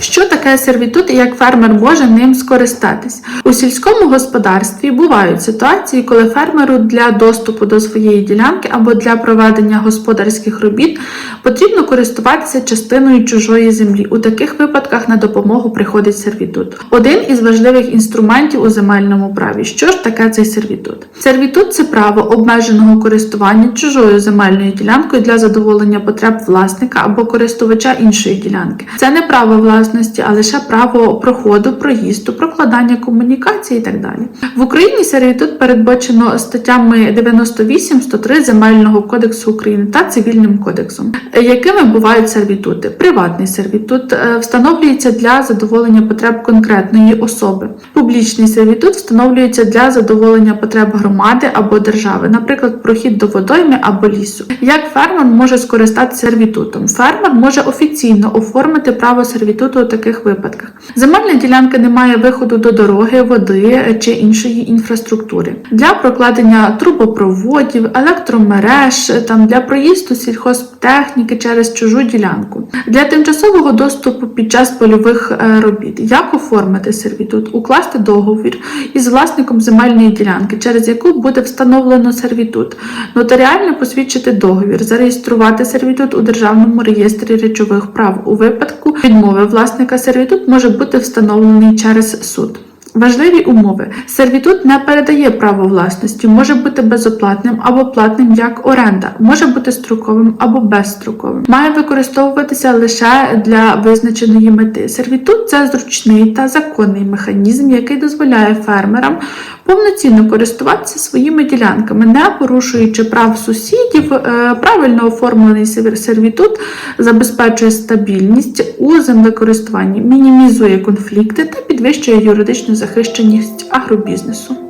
Що таке сервітут і як фермер може ним скористатись? У сільському господарстві бувають ситуації, коли фермеру для доступу до своєї ділянки або для проведення господарських робіт потрібно користуватися частиною чужої землі. У таких випадках на допомогу приходить сервітут. Один із важливих інструментів у земельному праві. Що ж таке цей сервітут? Сервітут це право обмеженого користування чужою земельною ділянкою для задоволення потреб власника або користувача іншої ділянки. Це не право власності, а лише право проходу, проїзду, прокладання комунікації і так далі. В Україні сервітут передбачено статтями 98, 103 Земельного кодексу України та Цивільним кодексом. Якими бувають сервітути? Приватний сервітут е, встановлюється для задоволення потреб конкретної особи. Публічний сервітут встановлюється для задоволення потреб громади або держави, наприклад, прохід до водойми або лісу. Як фермер може скористатися сервітутом? Фермер може офіційно оформити право сервітуту у таких випадках. Земельна ділянка не має виходу до дороги, води е, чи іншої інфраструктури. Для прокладення трубопроводів, електромереж, е, там для проїзду сільхозтехніки через чужу ділянку. Для тимчасового доступу під час польових е, робіт. Як оформити сервітут? Укласти договір із власником земельної ділянки, через яку буде встановлено сервітут, нотаріально посвідчити договір, зареєструвати сервітут у Державному реєстрі речових прав. У випадку відмови власника сервітут може бути встановлений через суд. Важливі умови. Сервітут не передає право власності, може бути безоплатним або платним як оренда, може бути строковим або безстроковим. Має використовуватися лише для визначеної мети. Сервітут це зручний та законний механізм, який дозволяє фермерам повноцінно користуватися своїми ділянками, не порушуючи прав сусідів. Е, Правильно оформлений сервітут забезпечує стабільність у землекористуванні, мінімізує конфлікти та підвищує юридичну захищеність агробізнесу.